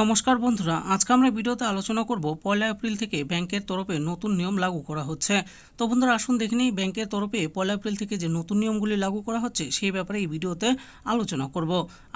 নমস্কার বন্ধুরা, আজকে আমরা ভিডিওতে আলোচনা করব পয়লা এপ্রিল থেকে ব্যাংকের তরফে নতুন নিয়ম লাগু করা হচ্ছে। তো বন্ধুরা, আসুন দেখে নিই, ব্যাংকের তরফে পয়লা এপ্রিল থেকে যে নতুন নিয়মগুলি লাগু করা হচ্ছে, সেই ব্যাপারে এই ভিডিওতে আলোচনা করব।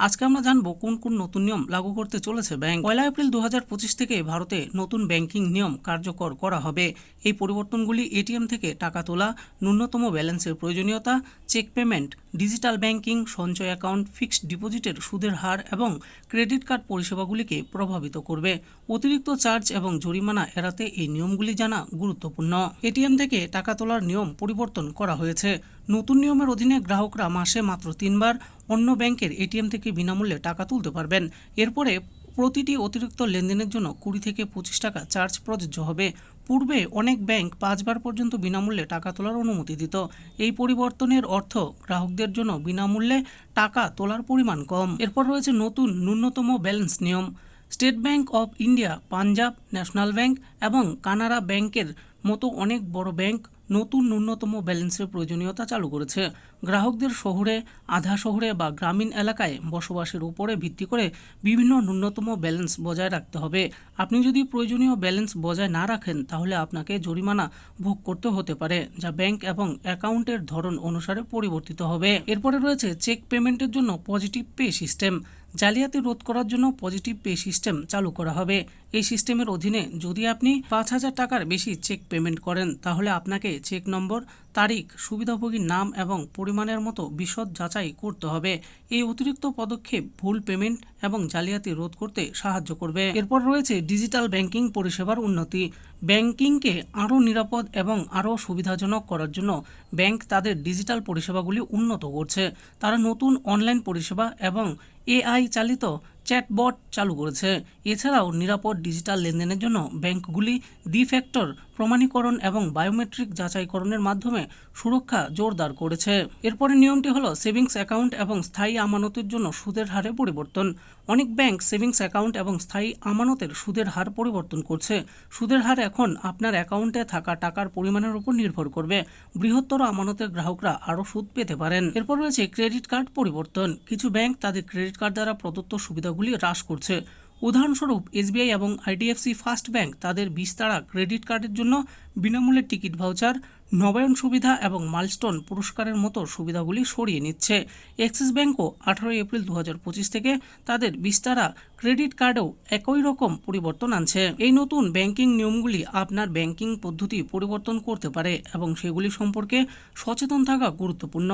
আজকে আমরা জানব কোন কোন নতুন নিয়ম লাগু করতে চলেছে ব্যাংক। পয়লা এপ্রিল দু হাজার পঁচিশ থেকে ভারতে নতুন ব্যাংকিং নিয়ম কার্যকর করা হবে। এই পরিবর্তনগুলি এটিএম থেকে টাকা তোলা, ন্যূনতম ব্যালেন্সের প্রয়োজনীয়তা, চেক পেমেন্ট, ডিজিটাল ব্যাংকিং, সঞ্চয় অ্যাকাউন্ট, ফিক্সড ডিপোজিটের সুদের হার এবং ক্রেডিট কার্ড পরিষেবাগুলিকে প্রভাবিত করবে। অতিরিক্ত চার্জ এবং জরিমানা এড়াতে এই নিয়মগুলি জানা গুরুত্বপূর্ণ। এটিএম থেকে টাকা তোলার নিয়ম পরিবর্তন করা হয়েছে। নতুন নিয়মের অধীনে গ্রাহকরা মাসে মাত্র তিনবার অন্য ব্যাংকের এটিএম থেকে বিনামূল্যে টাকা তুলতে পারবেন। এরপরে প্রতিটি অতিরিক্ত লেনদেনের জন্য কুড়ি থেকে পঁচিশ টাকা চার্জ প্রযোজ্য হবে। পূর্বে অনেক ব্যাংক পাঁচবার পর্যন্ত বিনামূল্যে টাকা তোলার অনুমতি দিত। এই পরিবর্তনের অর্থ গ্রাহকদের জন্য বিনামূল্যে টাকা তোলার পরিমাণ কম। এরপর রয়েছে নতুন ন্যূনতম ব্যালেন্স নিয়ম। State Bank of India, Punjab National Bank এবং কানাড়া ব্যাংকের মতো অনেক বড় ব্যাংক নতুন ন্যূনতম ব্যালেন্সের প্রয়োজনীয়তা চালু করেছে। গ্রাহকদের শহরে, আধা শহরে বা গ্রামীণ এলাকায় বসবাসের উপরে ভিত্তি করে বিভিন্ন ন্যূনতম ব্যালেন্স বজায় রাখতে হবে। আপনি যদি প্রয়োজনীয় ব্যালেন্স বজায় না রাখেন, তাহলে আপনাকে জরিমানা ভোগ করতে হতে পারে, যা ব্যাংক এবং অ্যাকাউন্টের ধরন অনুসারে পরিবর্তিত হবে। এরপরে রয়েছে চেক পেমেন্টের জন্য পজিটিভ পে সিস্টেম। জালিয়াতি রোধ করার জন্য পজিটিভ পে সিস্টেম চালু করা হবে। এই সিস্টেমের অধীনে যদি আপনি পাঁচ হাজার টাকার বেশি চেক পেমেন্ট করেন, তাহলে আপনাকে চেক নম্বর, তারিখ, সুবিধাভোগীর নাম এবং পরিমাণের মতো বিশদ যাচাই করতে হবে। এই অতিরিক্ত পদক্ষেপ ভুল পেমেন্ট এবং জালিয়াতি রোধ করতে সাহায্য করবে। এরপর রয়েছে ডিজিটাল ব্যাংকিং পরিষেবার উন্নতি। ব্যাংকিংকে আরও নিরাপদ এবং আরও সুবিধাজনক করার জন্য ব্যাংক তাদের ডিজিটাল পরিষেবাগুলি উন্নত করছে। তারা নতুন অনলাইন পরিষেবা এবং এআই চালিত চ্যাটবট চালু করেছে। এছাড়াও নিরাপদ ডিজিটাল লেনদেনের জন্য ব্যাংকগুলি দ্বি ফ্যাক্টর প্রমাণীকরণ এবং বায়োমেট্রিক যাচাইকরণের মাধ্যমে সুরক্ষা জোরদার করেছে। এরপরে নিয়মটি হলো সেভিংস অ্যাকাউন্ট এবং স্থায়ী আমানতের জন্য সুদের হারে পরিবর্তন। অনেক ব্যাংক সেভিংস অ্যাকাউন্ট এবং স্থায়ী আমানতের সুদের হার পরিবর্তন করছে। সুদের হার এখন আপনার অ্যাকাউন্টে থাকা টাকার পরিমাণের উপর নির্ভর করবে। বৃহত্তর আমানতের গ্রাহকরা আরও সুদ পেতে পারেন। এরপর রয়েছে ক্রেডিট কার্ড পরিবর্তন। কিছু ব্যাংক তাদের ক্রেডিট কার্ড দ্বারা প্রদত্ত সুবিধাগুলি হ্রাস করছে। উদাহরণস্বরূপ এসবিআই এবং আইডিএফসি ফার্স্ট ব্যাংক তাদের বিস্তারা ক্রেডিট কার্ডের জন্য বিনামূল্যে টিকিট ভাউচার, নবায়ন সুবিধা এবং মাইলস্টোন পুরস্কারের মতো সুবিধাগুলি সরিয়ে নিচ্ছে। অ্যাক্সিস ব্যাঙ্কও আঠারোই এপ্রিল দু হাজার পঁচিশ থেকে তাদের বিস্তারা ক্রেডিট কার্ডেও একই রকম পরিবর্তন আনছে। এই নতুন ব্যাংকিং নিয়মগুলি আপনার ব্যাংকিং পদ্ধতি পরিবর্তন করতে পারে এবং সেগুলি সম্পর্কে সচেতন থাকা গুরুত্বপূর্ণ।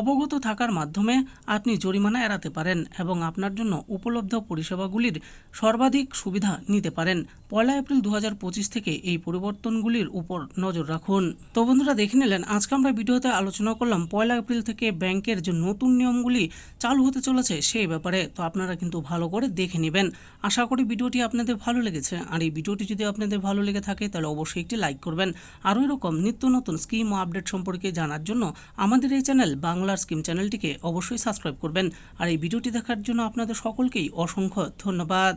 অবগত থাকার মাধ্যমে আপনি জরিমানা এড়াতে পারেন এবং আপনার জন্য উপলব্ধ পরিষেবাগুলির সর্বাধিক সুবিধা নিতে পারেন। পয়লা এপ্রিল দু হাজার পঁচিশ থেকে এই পরিবর্তনগুলির উপর নজর রাখুন। তো বন্ধুরা দেখে নিলেন, আজকে আমরা ভিডিওতে আলোচনা করলাম পয়লা এপ্রিল থেকে ব্যাংকের যে নতুন নিয়মগুলি চালু হতে চলেছে সেই ব্যাপারে। তো আপনারা কিন্তু ভালো করে দেখে নেবেন। আশা করি ভিডিওটি আপনাদের ভালো লেগেছে। আর এই ভিডিওটি যদি আপনাদের ভালো লেগে থাকে, তাহলে অবশ্যই একটি লাইক করবেন। আরও এরকম নিত্য নতুন স্কিম ও আপডেট সম্পর্কে জানার জন্য আমাদের এই চ্যানেল বাংলার স্কিম চ্যানেলটিকে অবশ্যই সাবস্ক্রাইব করবেন। আর এই ভিডিওটি দেখার জন্য আপনাদের সকলকেই অসংখ্য ধন্যবাদ।